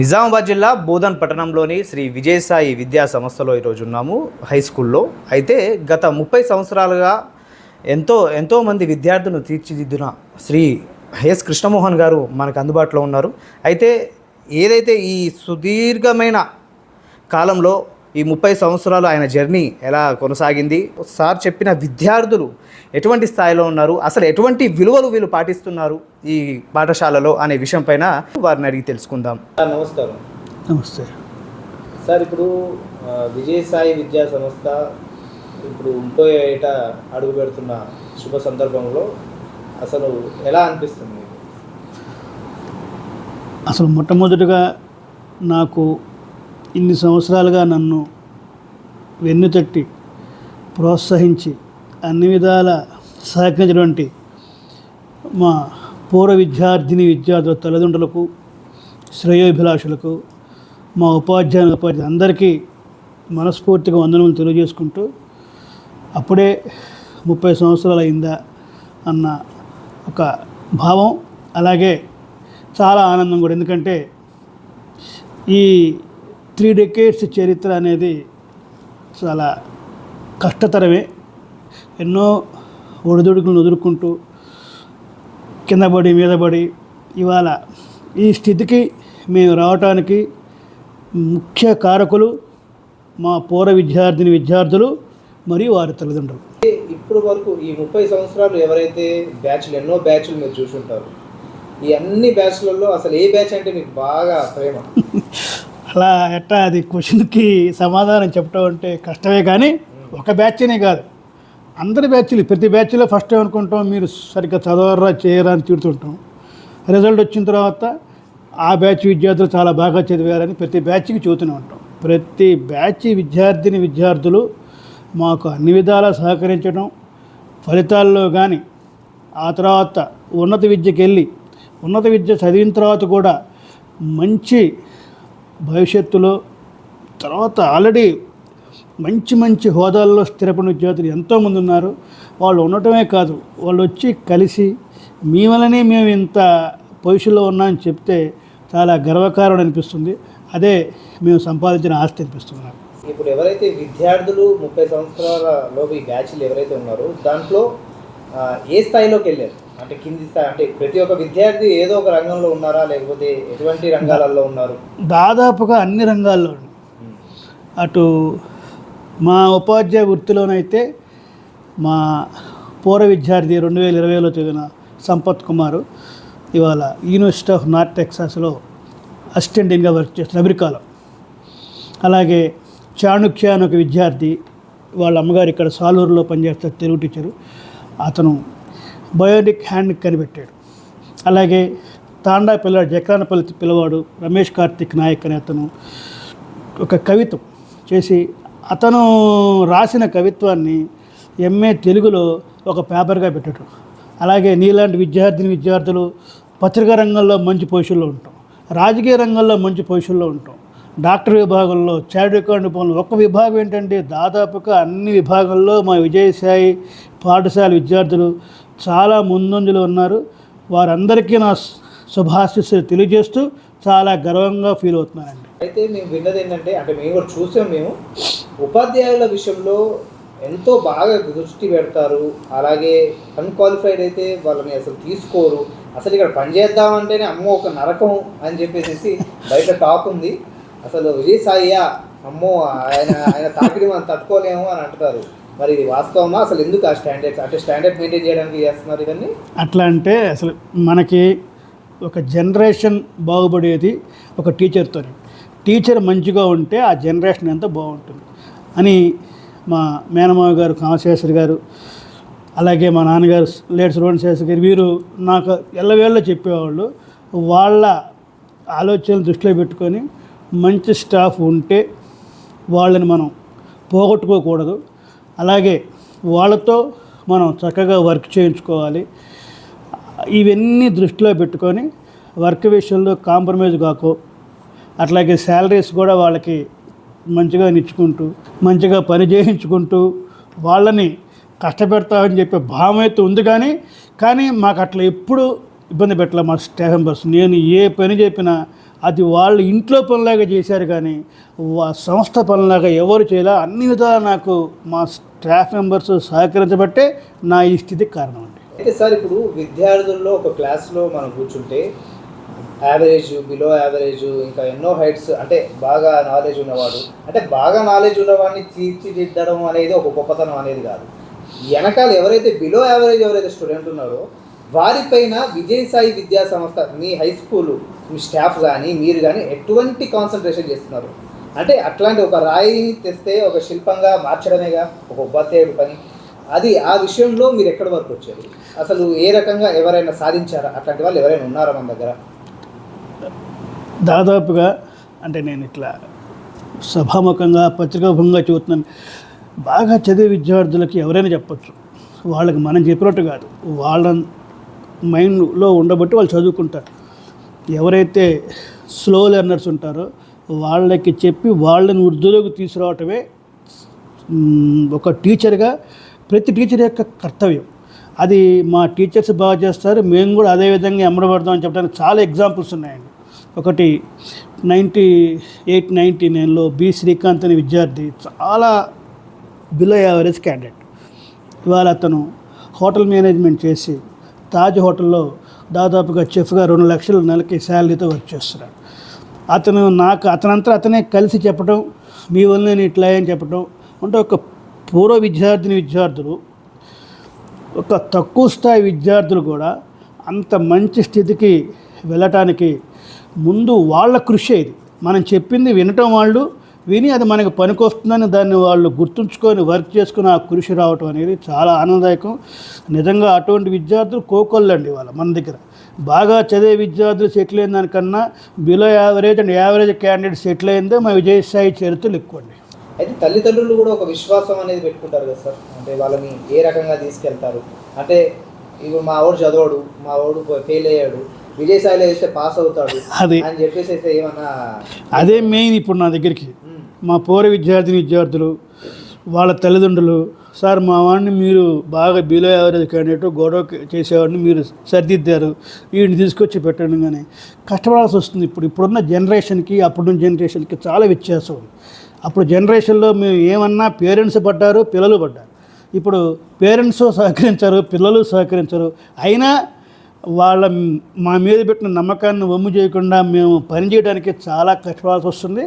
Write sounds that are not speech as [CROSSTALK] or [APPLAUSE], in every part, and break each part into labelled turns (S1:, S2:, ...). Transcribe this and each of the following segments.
S1: నిజామాబాద్ జిల్లా బోధన్ పట్టణంలోని శ్రీ విజయసాయి విద్యా సంస్థలో ఈరోజు ఉన్నాము హై స్కూల్లో అయితే గత ముప్పై సంవత్సరాలుగా ఎంతో ఎంతోమంది విద్యార్థులను తీర్చిదిద్దిన శ్రీ ఎస్ కృష్ణమోహన్ గారు మనకు అందుబాటులో ఉన్నారు. అయితే ఏదైతే ఈ సుదీర్ఘమైన కాలంలో ఈ ముప్పై సంవత్సరాలు ఆయన జర్నీ ఎలా కొనసాగింది? సార్ చెప్పిన విద్యార్థులు ఎటువంటి స్థాయిలో ఉన్నారు? అసలు ఎటువంటి విలువలు వీళ్ళు పాటిస్తున్నారు ఈ పాఠశాలలో అనే విషయం పైన వారిని అడిగి తెలుసుకుందాం. నమస్కారం.
S2: నమస్తే.
S1: సార్ ఇప్పుడు విజయసాయి విద్యా సంస్థ ఇప్పుడు ముప్పై ఏట అడుగు పెడుతున్న శుభ సందర్భంలో అసలు ఎలా అనిపిస్తుంది?
S2: అసలు మొట్టమొదటిగా నాకు ఇన్ని సంవత్సరాలుగా నన్ను వెన్నుతట్టి ప్రోత్సహించి అన్ని విధాల సహకరించినటువంటి మా పూర్వ విద్యార్థిని విద్యార్థుల తల్లిదండ్రులకు శ్రేయోభిలాషులకు మా ఉపాధ్యాయుల ఉపాధ్యాయులు అందరికీ మనస్ఫూర్తిగా వందనములు తెలియజేసుకుంటూ అప్పుడే ముప్పై సంవత్సరాలు అయిందా అన్న ఒక భావం అలాగే చాలా ఆనందం కూడా. ఎందుకంటే ఈ త్రీ డెకేడ్స్ చరిత్ర అనేది చాలా కష్టతరమే. ఎన్నో ఒడిదుడుకులను ఎదుర్కొంటూ కింద పడి మీద పడి ఇవాళ ఈ స్థితికి మేము రావటానికి ముఖ్య కారకులు మా పూర్వ విద్యార్థిని విద్యార్థులు మరియు వారి తల్లిదండ్రులు.
S1: ఇప్పుడు వరకు ఈ ముప్పై సంవత్సరాలు ఎవరైతే బ్యాచ్లు ఎన్నో బ్యాచ్లు మీరు చూసుంటారు ఈ అన్ని బ్యాచ్లలో అసలు ఏ బ్యాచ్ అంటే మీకు బాగా ప్రేమ? [LAUGHS]
S2: అలా ఎట్టా అది క్వశ్చన్కి సమాధానం చెప్పడం అంటే కష్టమే కానీ ఒక బ్యాచ్నే కాదు. అందరి బ్యాచ్లు ప్రతి బ్యాచ్లో ఫస్ట్ అనుకుంటాం మీరు సరిగ్గా చదవరా చేయరా అని తిడుతుంటాం. రిజల్ట్ వచ్చిన తర్వాత ఆ బ్యాచ్ విద్యార్థులు చాలా బాగా చదివారని ప్రతి బ్యాచ్కి చూతూనే ఉంటాం. ప్రతి బ్యాచ్ విద్యార్థిని విద్యార్థులు మాకు అన్ని విధాలా సహకరించడం ఫలితాల్లో కానీ ఆ తర్వాత ఉన్నత విద్యకి వెళ్ళి ఉన్నత విద్య చదివిన తర్వాత కూడా మంచి భవిష్యత్తులో తర్వాత ఆల్రెడీ మంచి మంచి హోదాల్లో స్థిరపడిన విద్యార్థులు ఎంతోమంది ఉన్నారు. వాళ్ళు ఉండటమే కాదు వాళ్ళు వచ్చి కలిసి మీ వల్లనే మేము ఇంత పొజిషన్లో ఉన్నామని చెప్తే చాలా గర్వకారణ అనిపిస్తుంది. అదే మేము సంపాదించిన ఆస్తి అనిపిస్తుంది నాకు.
S1: ఇప్పుడు ఎవరైతే విద్యార్థులు ముప్పై సంవత్సరాల లోపు ఈ బ్యాచ్లు ఎవరైతే ఉన్నారో దాంట్లో ఏ స్థాయిలోకి వెళ్ళారు? అంటే కింది అంటే ప్రతి ఒక్క విద్యార్థి ఏదో ఒక రంగంలో ఉన్నారా? లేకపోతే ఎటువంటి రంగాలలో ఉన్నారు?
S2: దాదాపుగా అన్ని రంగాల్లో అటు మా ఉపాధ్యాయ వృత్తిలోనైతే మా పూర్వ విద్యార్థి రెండు వేల ఇరవైలో చదివిన సంపత్ కుమారు ఇవాళ యూనివర్సిటీ ఆఫ్ నార్త్ టెక్సాస్లో అసిస్టెంట్గా వర్క్ చేస్తున్న అమెరికాలో అలాగే చాణుక్య అని ఒక విద్యార్థి వాళ్ళ అమ్మగారు ఇక్కడ సాలూరులో పనిచేస్తారు తెలుగు టీచరు. అతను బయోటిక్ హ్యాండ్ కనిపెట్టాడు. అలాగే తాండా పిల్లవాడు జక్రానపల్లి పిల్లవాడు రమేష్ కార్తిక్ నాయక్ అనే అతను ఒక కవిత్వం చేసి అతను రాసిన కవిత్వాన్ని ఎంఏ తెలుగులో ఒక పేపర్గా పెట్టడం. అలాగే నీలాంటి విద్యార్థిని విద్యార్థులు పత్రికా రంగంలో మంచి పొజిషన్లో ఉంటాం. రాజకీయ రంగంలో మంచి పొజిషన్లో ఉంటాం. డాక్టర్ విభాగంలో చారిటీ అకౌంట్ పనులు ఒక విభాగం ఏంటంటే దాదాపుగా అన్ని విభాగాల్లో మా విజయసాయి పాఠశాల విద్యార్థులు చాలా ముందంజలో ఉన్నారు. వారందరికీ నా శుభాశిస్సులు తెలియజేస్తూ చాలా గర్వంగా ఫీల్ అవుతున్నానండి.
S1: అయితే మేము విన్నది ఏంటంటే అంటే మేము కూడా చూసాం మేము ఉపాధ్యాయుల విషయంలో ఎంతో బాగా దృష్టి పెడతారు. అలాగే అన్క్వాలిఫైడ్ అయితే వాళ్ళని అసలు తీసుకోరు. అసలు ఇక్కడ పని అమ్మ అమ్మో ఒక నరకం అని చెప్పేసి బయట టాక్ ఉంది. అసలు విజయసాయియా అమ్మో ఆయన ఆయన తాకిడి మనం తట్టుకోలేము అని అంటారు మరి ఇది వాస్తవమా? అసలు ఎందుకు ఆ స్టాండర్డ్స్ అంటే స్టాండర్డ్ మెయింటైన్ చేయడానికి చేస్తున్నారు ఇవన్నీ?
S2: అట్లా అంటే అసలు మనకి ఒక జనరేషన్ బాగుపడేది ఒక టీచర్తో టీచర్ మంచిగా ఉంటే ఆ జనరేషన్ ఎంత బాగుంటుంది? అని మా మేనమావ గారు కామశేశ్వరి గారు అలాగే మా నాన్నగారు లేట్ శ్రవణశేఖర్ గారు వీరు నాకు ఎల్లవేళ్ళ చెప్పేవాళ్ళు వాళ్ళ ఆలోచనలు దృష్టిలో పెట్టుకొని మంచి స్టాఫ్ ఉంటే వాళ్ళని మనం పోగొట్టుకోకూడదు. అలాగే వాళ్ళతో మనం చక్కగా వర్క్ చేయించుకోవాలి. ఇవన్నీ దృష్టిలో పెట్టుకొని వర్క్ విషయంలో కాంప్రమైజ్ కాకు. అట్లాగే శాలరీస్ కూడా వాళ్ళకి మంచిగా నిచ్చుకుంటూ మంచిగా పని చేయించుకుంటూ వాళ్ళని కష్టపెడతామని చెప్పే భావం అయితే ఉంది కానీ కానీ మాకు అట్లా ఎప్పుడు ఇబ్బంది పెట్టలే మా స్టాఫ్ మెంబర్స్. నేను ఏ పని చెప్పినా అది వాళ్ళు ఇంట్లో పనిలాగా చేశారు కానీ వా- సంస్థ పనిలాగా ఎవరు చేయాలా అన్ని విధాలా నాకు మా స్టాఫ్ మెంబర్స్ సహకరించబట్టే నా ఈ స్థితికి కారణం అండి
S1: అయితే సార్ ఇప్పుడు విద్యార్థుల్లో ఒక క్లాస్లో మనం కూర్చుంటే యావరేజ్ బిలో యావరేజ్ ఇంకా ఎన్నో హైట్స్ అంటే బాగా నాలెడ్జ్ ఉన్నవాడు అంటే బాగా నాలెడ్జ్ ఉన్నవాడిని తీర్చిదిద్దడం అనేది ఒక గొప్పతనం అనేది కాదు. వెనకాల ఎవరైతే బిలో యావరేజ్ ఎవరైతే స్టూడెంట్ ఉన్నారో వారిపైన విజయసాయి విద్యా సంస్థ మీ హై స్కూల్ మీ స్టాఫ్ కానీ మీరు కానీ ఎటువంటి కాన్సన్ట్రేషన్ చేస్తున్నారు? అంటే అట్లాంటి ఒక రాయిని తెస్తే ఒక శిల్పంగా మార్చడమేగా? ఒక ఉపాధ్యాయుడు పని? అది ఆ విషయంలో మీరు ఎక్కడి వరకు వచ్చారు? అసలు ఏ రకంగా ఎవరైనా సాధించారా? అట్లాంటి వాళ్ళు ఎవరైనా ఉన్నారా మన దగ్గర?
S2: దాదాపుగా అంటే నేను ఇట్లా సభాముఖంగా పత్రికాముఖంగా చూస్తున్నాను. బాగా చదివే విద్యార్థులకి ఎవరైనా చెప్పొచ్చు. వాళ్ళకి మనం చెప్పినట్టు కాదు. వాళ్ళ మైండ్లో ఉండబట్టి వాళ్ళు చదువుకుంటారు. ఎవరైతే స్లో లెర్నర్స్ ఉంటారో వాళ్ళకి చెప్పి వాళ్ళని వృద్ధిలోకి తీసుకురావటమే ఒక టీచర్గా ప్రతి టీచర్ యొక్క కర్తవ్యం. అది మా టీచర్స్ బాగా చేస్తారు. మేము కూడా అదే విధంగా అని చెప్పడానికి చాలా ఎగ్జాంపుల్స్ ఉన్నాయండి. ఒకటి నైంటీ ఎయిట్ నైంటీ నైన్లో బి శ్రీకాంత్ అనే విద్యార్థి చాలా బిలో యావరేజ్ క్యాండిడేట్ ఇవాళ అతను హోటల్ మేనేజ్మెంట్ చేసి తాజ్ హోటల్లో దాదాపుగా చెఫ్గా రెండు లక్షల నెలకి శాలరీతో వర్క్ చేస్తున్నాడు. అతను నాకు అతనంతా అతనే కలిసి చెప్పడం మీ వల్ల నేను ఇట్లా అని చెప్పడం అంటే ఒక పూర్వ విద్యార్థిని విద్యార్థులు ఒక తక్కువ స్థాయి విద్యార్థులు కూడా అంత మంచి స్థితికి వెళ్ళటానికి ముందు వాళ్ళ కృషి ఇది. మనం చెప్పింది వినటం వాళ్ళు విని అది మనకు పనికొస్తుందని దాన్ని వాళ్ళు గుర్తుంచుకొని వర్క్ చేసుకుని ఆ కృషి రావటం అనేది చాలా ఆనందదాయకం. నిజంగా అటువంటి విద్యార్థులు కోకొల్లండి వాళ్ళ మన దగ్గర. బాగా చదివే విద్యార్థులు సెటిల్ అయిన దానికన్నా below average and average candidate settle అయిందే మా విజయసాయి చరిత్రలు ఎక్కువ అండి
S1: అయితే తల్లిదండ్రులు కూడా ఒక విశ్వాసం అనేది పెట్టుకుంటారు కదా సార్? అంటే వాళ్ళని ఏ రకంగా తీసుకెళ్తారు? అంటే ఇప్పుడు మా వాడు చదవడు మా వాడు ఫెయిల్ అయ్యాడు విజయసాయిలో వేస్తే పాస్ అవుతాడు
S2: అది.
S1: అని చెప్పేసి అయితే ఏమన్నా
S2: అదే మెయిన్ ఇప్పుడు నా దగ్గరికి. మా పూర్వ విద్యార్థిని విద్యార్థులు వాళ్ళ తల్లిదండ్రులు సార్ మా వాడిని మీరు బాగా బిలో యావరేజ్ క్యాండిడేట్ గొడవ చేసేవాడిని మీరు సర్దిద్దారు వీడిని తీసుకొచ్చి పెట్టండి కానీ కష్టపడాల్సి వస్తుంది ఇప్పుడు. ఇప్పుడున్న జనరేషన్కి అప్పుడున్న జనరేషన్కి చాలా వ్యత్యాసం. అప్పుడు జనరేషన్లో మేము ఏమన్నా పేరెంట్స్ పడ్డారు పిల్లలు పడ్డారు. ఇప్పుడు పేరెంట్స్ సహకరించారు పిల్లలు సహకరించరు. అయినా వాళ్ళ మా మీద పెట్టిన నమ్మకాన్ని వమ్ము చేయకుండా మేము పనిచేయడానికి చాలా కష్టపడాల్సి వస్తుంది.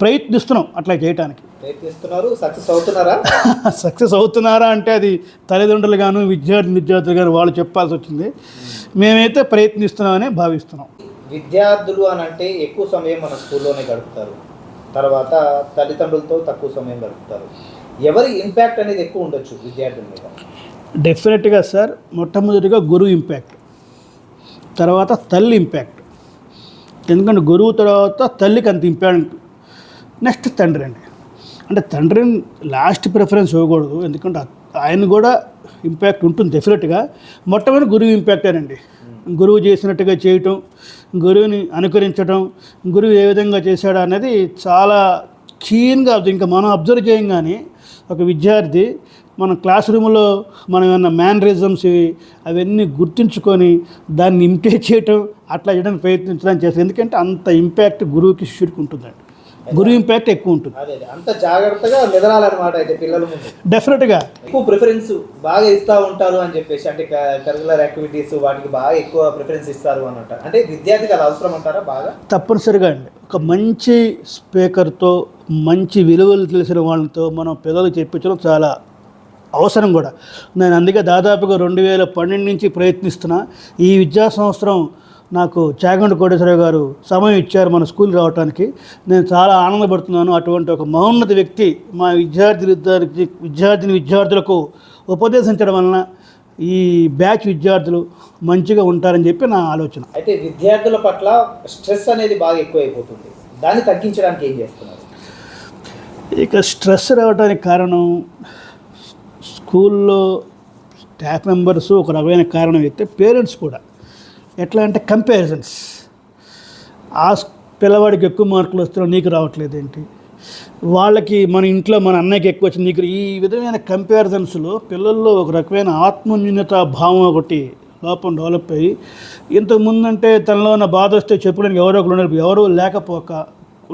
S2: ప్రయత్నిస్తున్నాం అట్లా చేయడానికి
S1: ప్రయత్నిస్తున్నారు. సక్సెస్ అవుతున్నారా? [LAUGHS]
S2: సక్సెస్ అవుతున్నారా అంటే అది తల్లిదండ్రులు గాను విద్యార్థి విద్యార్థులు గాను వాళ్ళు చెప్పాల్సి వచ్చింది. మేమైతే ప్రయత్నిస్తున్నామని భావిస్తున్నాం.
S1: విద్యార్థులు అని అంటే ఎక్కువ సమయం మన స్కూల్లోనే గడుపుతారు. తర్వాత తల్లిదండ్రులతో తక్కువ సమయం గడుపుతారు. ఎవరి ఇంపాక్ట్ అనేది ఎక్కువ ఉండొచ్చు విద్యార్థుల మీద?
S2: డెఫినెట్గా సార్ మొట్టమొదటిగా గురువు ఇంపాక్ట్. తర్వాత తల్లి ఇంపాక్ట్. ఎందుకంటే గురువు తర్వాత తల్లికి అంత ఇంపాక్ట్ నెక్స్ట్ తండ్రి అండి. అంటే తండ్రిని లాస్ట్ ప్రిఫరెన్స్ ఇవ్వకూడదు. ఎందుకంటే ఆయన కూడా ఇంపాక్ట్ ఉంటుంది డెఫినెట్గా. మొట్టమొదటి గురువు ఇంపాక్టేనండి గురువు చేసినట్టుగా చేయటం గురువుని అనుకరించడం గురువు ఏ విధంగా చేశాడు అనేది చాలా క్లీన్గా ఇంకా మనం అబ్జర్వ్ చేయంగానే ఒక విద్యార్థి మన క్లాస్ రూమ్లో మనం ఏమన్నా మ్యానరిజమ్స్ అవన్నీ గుర్తుంచుకొని దాన్ని ఇమిటేట్ చేయటం అట్లా చేయడానికి ప్రయత్నించడానికి చేస్తాం ఎందుకంటే అంత ఇంపాక్ట్ గురువుకి శిష్యుడికి ఉంటుందండి. గురువు ఇంపాక్ట్ ఎక్కువ ఉంటుంది.
S1: అంత జాగ్రత్తగా మెదలాలన్నమాట అయితే పిల్లల ముందు.
S2: డెఫినెట్గా
S1: ఎక్కువ ప్రిఫరెన్స్ బాగా ఇస్తూ ఉంటారు అని చెప్పేసి అంటే కరికులర్ యాక్టివిటీస్ వాటికి బాగా ఎక్కువ ప్రిఫరెన్స్ ఇస్తారు అని అంటారు అంటే విద్యార్థికి అది అవసరం అంటారా బాగా?
S2: తప్పనిసరిగా అండి. ఒక మంచి స్పీకర్తో మంచి విలువలు తెలిసిన వాళ్ళతో మనం పిల్లలు చెప్పించడం చాలా అవసరం కూడా. నేను అందుకే దాదాపుగా రెండు వేల పన్నెండు నుంచి ప్రయత్నిస్తున్నా. ఈ విద్యా సంవత్సరం నాకు చాగండి కోటేశ్వరరావు గారు సమయం ఇచ్చారు మన స్కూల్ రావడానికి నేను చాలా ఆనందపడుతున్నాను. అటువంటి ఒక మహోన్నత వ్యక్తి మా విద్యార్థి విద్యార్థి విద్యార్థిని విద్యార్థులకు ఉపదేశించడం వలన ఈ బ్యాచ్ విద్యార్థులు మంచిగా ఉంటారని చెప్పి నా ఆలోచన.
S1: అయితే విద్యార్థుల పట్ల స్ట్రెస్ అనేది బాగా ఎక్కువైపోతుంది. దాన్ని తగ్గించడానికి ఏం చేస్తున్నారు?
S2: ఇక స్ట్రెస్ రావడానికి కారణం స్కూల్లో స్టాఫ్ మెంబర్స్ ఒక రకమైన కారణం అయితే పేరెంట్స్ కూడా. ఎట్లా అంటే కంపారిజన్స్ ఆ పిల్లవాడికి ఎక్కువ మార్కులు వస్తున్నావు నీకు రావట్లేదు ఏంటి వాళ్ళకి మన ఇంట్లో మన అన్నయ్యకి ఎక్కువ వచ్చింది నీకు ఈ విధమైన కంపారిజన్స్లో పిల్లల్లో ఒక రకమైన ఆత్మన్యూన్యత భావం ఒకటి లోపం డెవలప్ అయ్యి ఇంతకుముందంటే తనలో ఉన్న బాధ వస్తే చెప్పడానికి ఎవరో ఒకరు ఉండరు ఎవరూ లేకపోక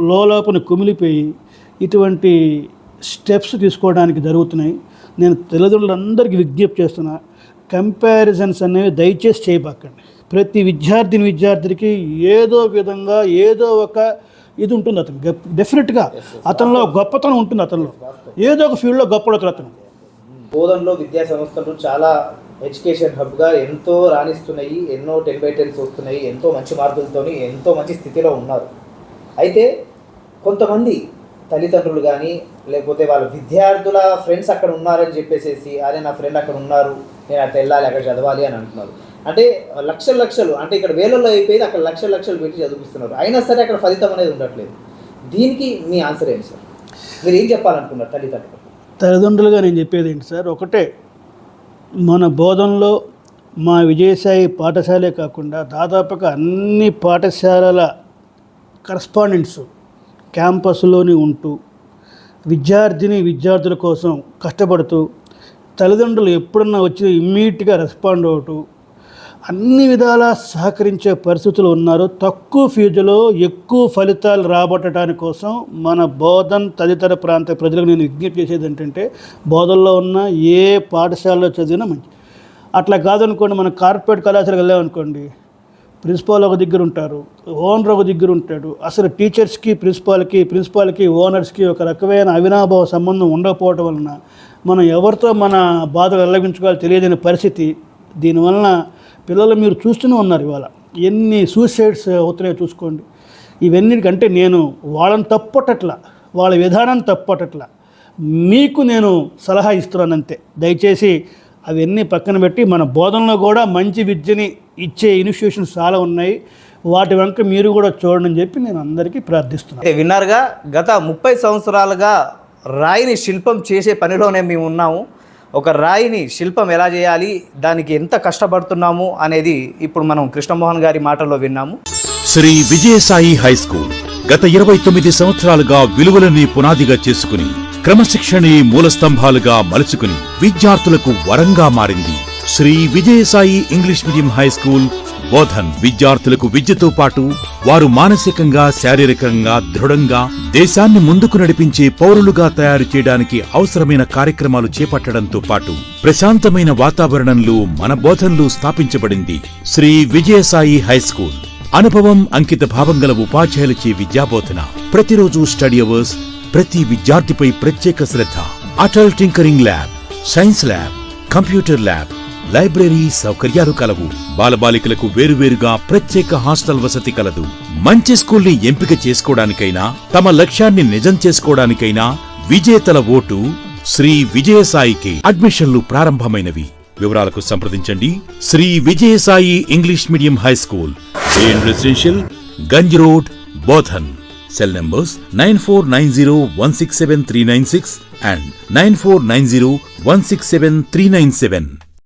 S2: లోపల కుమిలిపోయి ఇటువంటి స్టెప్స్ తీసుకోవడానికి జరుగుతున్నాయి. నేను తల్లిదండ్రులందరికీ విజ్ఞప్తి చేస్తున్నా కంపారిజన్స్ అనేవి దయచేసి చేయబాకండి. ప్రతి విద్యార్థిని విద్యార్థికి ఏదో విధంగా ఏదో ఒక ఇది ఉంటుంది అతను. డెఫినెట్గా అతనిలో గొప్పతనం ఉంటుంది అతనిలో. ఏదో ఒక ఫీల్డ్లో గొప్పడతాడు అతను.
S1: బోధనలో విద్యా సంస్థలు చాలా ఎడ్యుకేషన్ హబ్గా ఎంతో రాణిస్తున్నాయి ఎన్నో టెన్ బై టెన్స్ వస్తున్నాయి ఎంతో మంచి మార్కులతోని ఎంతో మంచి స్థితిలో ఉన్నారు. అయితే కొంతమంది తల్లిదండ్రులు కానీ లేకపోతే వాళ్ళ విద్యార్థుల ఫ్రెండ్స్ అక్కడ ఉన్నారని చెప్పేసేసి అరే నా ఫ్రెండ్ అక్కడ ఉన్నారు నేను అక్కడ వెళ్ళాలి అక్కడ చదవాలి అని అంటున్నారు. అంటే లక్షల లక్షలు అంటే ఇక్కడ వేలల్లో అయిపోయింది అక్కడ లక్షల లక్షలు పెట్టి చదివిస్తున్నారు అయినా సరే అక్కడ ఫలితం అనేది ఉండట్లేదు. దీనికి మీ ఆన్సర్ ఏంటి సార్? మీరు ఏం చెప్పాలనుకున్నారు తల్లిదండ్రులు
S2: తల్లిదండ్రులుగా నేను చెప్పేది ఏంటి సార్? ఒకటే మన బోధనలో మా విజయసాయి పాఠశాలే కాకుండా దాదాపుగా అన్ని పాఠశాలల కరస్పాండెంట్స్ క్యాంపస్లోని ఉంటూ విద్యార్థిని విద్యార్థుల కోసం కష్టపడుతూ తల్లిదండ్రులు ఎప్పుడన్నా వచ్చి ఇమ్మీడియట్గా రెస్పాండ్ అవుతూ అన్ని విధాలా సహకరించే పరిస్థితులు ఉన్నారు. తక్కువ ఫీజులో ఎక్కువ ఫలితాలు రాబట్టడానికి కోసం మన బోధన్ తదితర ప్రాంత ప్రజలకు నేను విజ్ఞప్తి చేసేది ఏంటంటే బోధనలో ఉన్న ఏ పాఠశాలలో చదివినా మంచి. అట్లా కాదనుకోండి మన కార్పొరేట్ కళాశాలకు వెళ్ళామనుకోండి ప్రిన్సిపాల్ ఒక దగ్గర ఉంటారు ఓనర్ ఒక దగ్గర ఉంటాడు. అసలు టీచర్స్కి ప్రిన్సిపాల్కి ప్రిన్సిపాల్కి ఓనర్స్కి ఒక రకమైన అవినాభావ సంబంధం ఉండకపోవటం వలన మనం ఎవరితో మన బాధలు వెళ్ళగించుకోవాలో తెలియని పరిస్థితి. దీనివలన పిల్లలు మీరు చూస్తూనే ఉన్నారు ఇవాళ. ఎన్ని సూసైడ్స్ అవుతున్నాయో చూసుకోండి. ఇవన్నిటికంటే నేను వాళ్ళని తప్పటట్లా వాళ్ళ విధానం తప్పటట్లా మీకు నేను సలహా ఇస్తున్నాను అంతే దయచేసి అవన్నీ పక్కన పెట్టి మన బోధనలో కూడా మంచి విద్యని ఇచ్చే ఇన్స్టిట్యూషన్స్ చాలా ఉన్నాయి. వాటి వెనక మీరు కూడా చూడండి అని చెప్పి నేను అందరికీ ప్రార్థిస్తున్నాను.
S1: విన్నారుగా గత ముప్పై సంవత్సరాలుగా రాయిని శిల్పం చేసే పనిలోనే మేము ఉన్నాము. ఒక రాయిని శిల్పం ఎలా చేయాలి దానికి ఎంత కష్టపడుతున్నాము అనేది ఇప్పుడు మనం కృష్ణమోహన్ గారి మాటల్లో విన్నాము.
S3: శ్రీ విజయసాయి హై స్కూల్ గత ఇరవై తొమ్మిది సంవత్సరాలుగా విలువలని పునాదిగా చేసుకుని క్రమశిక్షణని మూలస్తంభాలుగా మలుచుకుని విద్యార్థులకు వరంగా మారింది. Sri Vijayasai English medium high school Bodhan విద్యార్థులకు విద్యతో పాటు వారు మానసికంగా శారీరకంగా దృఢంగా దేశాన్ని ముందుకు నడిపించే పౌరులుగా తయారు చేయడానికి అవసరమైన కార్యక్రమాలు చేపట్టడంతో పాటు ప్రశాంతమైన వాతావరణంలో మన బోధనలు స్థాపించబడింది శ్రీ విజయసాయి హై స్కూల్. అనుభవం అంకిత భావం గల ఉపాధ్యాయులచే విద్యాబోధన. ప్రతిరోజు స్టడీ అవర్స్ ప్రతి విద్యార్థిపై ప్రత్యేక శ్రద్ధ. Atal tinkering lab science lab computer lab library సౌకర్యాలు కలవు. బాలబాలికలకు వేరువేరుగా ప్రత్యేక హాస్టల్ వసతి కలదు. మంచి స్కూల్ని ఎంపిక చేసుకోవడానికైనా తమ లక్ష్యాన్ని నిజం చేసుకోవడానికైనా విజేతల ఓటు శ్రీ విజయసాయికి అడ్మిషన్లు ప్రారంభమైనవి. వివరాలకు సంప్రదించండి. Shri Vijayasai English medium high school. Residential Ganj road Bodhan. Cell numbers nine four nine zero one six seven three nine six and nine four nine zero one six seven three nine seven.